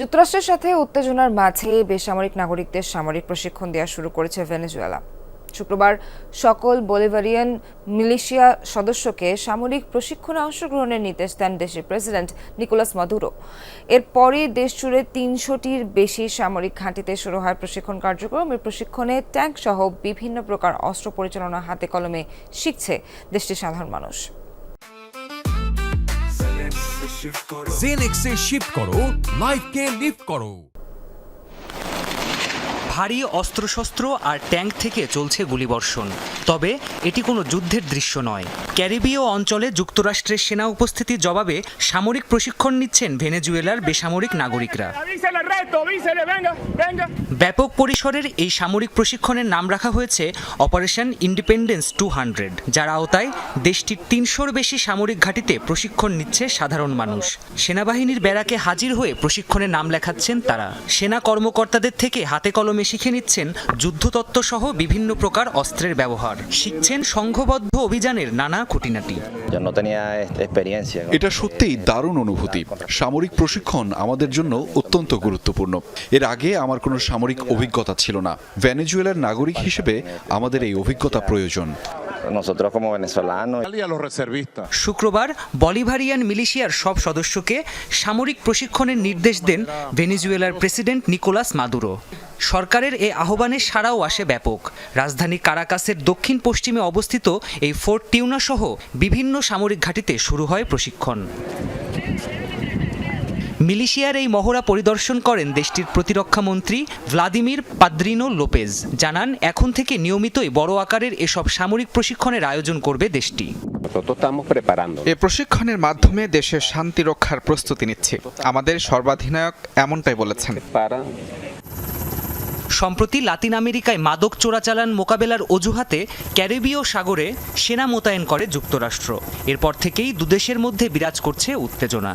যুক্তরাষ্ট্রের সাথে উত্তেজনার মাঝে বেসামরিক নাগরিকদের সামরিক প্রশিক্ষণ দেওয়া শুরু করেছে ভেনেজুয়েলা। শুক্রবার সকল বলিভারিয়ান মিলিশিয়া সদস্যকে সামরিক প্রশিক্ষণে অংশগ্রহণের নির্দেশ দেন দেশের প্রেসিডেন্ট নিকোলাস মাদুরো। এরপরই দেশ জুড়ে তিনশোটির বেশি সামরিক ঘাঁটিতে শুরু হয় প্রশিক্ষণ কার্যক্রম। এই প্রশিক্ষণে ট্যাঙ্ক সহ বিভিন্ন প্রকার অস্ত্র পরিচালনা হাতে কলমে শিখছে দেশটির সাধারণ মানুষ। জেনেক্সে শিফট করো লাইফকে লিফট করো। ভারী অস্ত্রশস্ত্র আর ট্যাঙ্ক থেকে চলছে গুলিবর্ষণ। তবে এটি কোনো যুদ্ধের দৃশ্য নয়। ক্যারিবীয় অঞ্চলে যুক্তরাষ্ট্রের সেনা উপস্থিতির জবাবে সামরিক প্রশিক্ষণ নিচ্ছেন ভেনেজুয়েলার বেসামরিক নাগরিকরা। ব্যাপক পরিসরের এই সামরিক প্রশিক্ষণের নাম রাখা হয়েছে অপারেশন ইন্ডিপেন্ডেন্স টু হান্ড্রেড যার আওতায় দেশটির তিনশোর বেশি সামরিক ঘাঁটিতে প্রশিক্ষণ নিচ্ছে সাধারণ মানুষ। সেনাবাহিনীর ব্যারাকে হাজির হয়ে প্রশিক্ষণে নাম লেখাচ্ছেন তারা। সেনা কর্মকর্তাদের থেকে হাতে কলমে শিখে নিচ্ছেন যুদ্ধতত্ত্ব সহ বিভিন্ন প্রকার অস্ত্রের ব্যবহার। শিখছেন সংঘবদ্ধ অভিযানের নানা খুঁটিনাটি. এটা সত্যিই দারুণ অনুভূতি। সামরিক প্রশিক্ষণ আমাদের জন্য অত্যন্ত গুরুত্বপূর্ণ। এর আগে আমার কোনো সামরিক অভিজ্ঞতা ছিল না। ভেনেজুয়েলার নাগরিক হিসেবে আমাদের এই অভিজ্ঞতা প্রয়োজন. শুক্রবার বলিভারিয়ান মিলিশিয়ার সব সদস্যকে সামরিক প্রশিক্ষণের নির্দেশ দেন ভেনেজুয়েলার প্রেসিডেন্ট নিকোলাস মাদুরো। সরকারের এই আহ্বানে সাড়াও আসে ব্যাপক। রাজধানী কারাকাসের দক্ষিণ পশ্চিমে অবস্থিত এই ফোর্ট টিউনা সহ বিভিন্ন সামরিক ঘাঁটিতে শুরু হয় প্রশিক্ষণ। মিলিশিয়ার এই মহড়া পরিদর্শন করেন দেশটির প্রতিরক্ষা মন্ত্রী ভ্লাদিমির পাদ্রিনো লোপেজ। জানান এখন থেকে নিয়মিতই বড় আকারের এসব সামরিক প্রশিক্ষণের আয়োজন করবে দেশটি. এ প্রশিক্ষণের মাধ্যমে দেশের শান্তি রক্ষার প্রস্তুতি নিচ্ছে। আমাদের সর্বাধিনায়ক এমনটাই বলেছেন। সম্প্রতি লাতিন আমেরিকায় মাদক চোরাচালান মোকাবেলার অজুহাতে ক্যারিবীয় সাগরে সেনা মোতায়েন করে যুক্তরাষ্ট্র। এরপর থেকেই দুদেশের মধ্যে বিরাজ করছে উত্তেজনা।